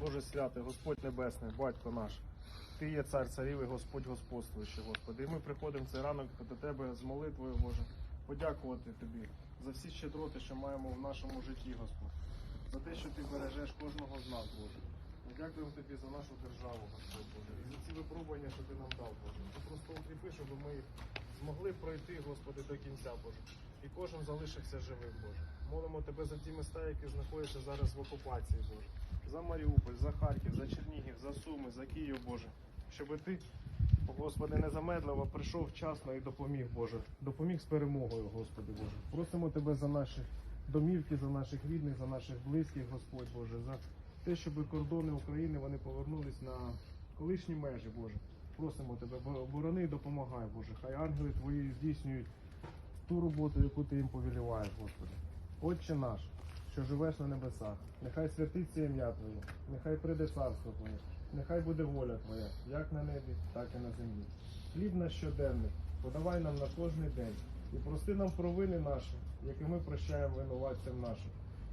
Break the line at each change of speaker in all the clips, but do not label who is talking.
Боже святий, Господь Небесний, Батько наш. Ти є цар царів і Господь господствуючий, Господи. І ми приходимо цей ранок до Тебе з молитвою, Боже, подякувати Тобі за всі щедроти, що маємо в нашому житті, Господь. За те, що ти бережеш кожного з нас, Боже. Дякуємо Тобі за нашу державу, Господь Боже, і за ці випробування, що ти нам дав, Боже. Ти просто укріпи, щоб ми змогли пройти, Господи, до кінця, Боже. І кожен залишився живим, Боже. Молимо Тебе за ті міста, які знаходяться зараз в окупації, Боже. За Маріуполь, за Харків, за Чернігів, за Суми, за Київ, Боже. Щоб ти, Господи, не замедливо прийшов вчасно і допоміг, Боже. Допоміг з перемогою, Господи Боже. Просимо Тебе за наші домівки, за наших рідних, за наших близьких, Господь Боже, за те, щоб кордони України вони повернулись на колишні межі, Боже. Просимо Тебе, бо- борони допомагай, Боже. Хай ангели Твої здійснюють ту роботу, яку ти їм повеліваєш, Господи. Отче наш, що живеш на небесах, нехай святиться ім'я Твоє, нехай прийде царство Твоє, нехай буде воля Твоя, як на небі, так і на землі. Хліб наш щоденний, подавай нам на кожний день, і прости нам провини наші, які ми прощаємо винуватцям нашим.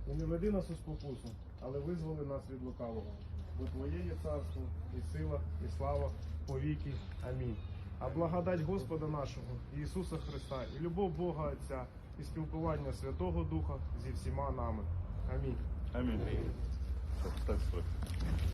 І не веди нас у спокусу, але визволи нас від лукавого. Бо Твоє є царство, і сила, і слава повіки. Амінь. А благодать Господа нашого, Ісуса Христа, і любов Бога Отця, і спілкування Святого Духа зі всіма нами. Амінь.
Амінь. Так, так, так.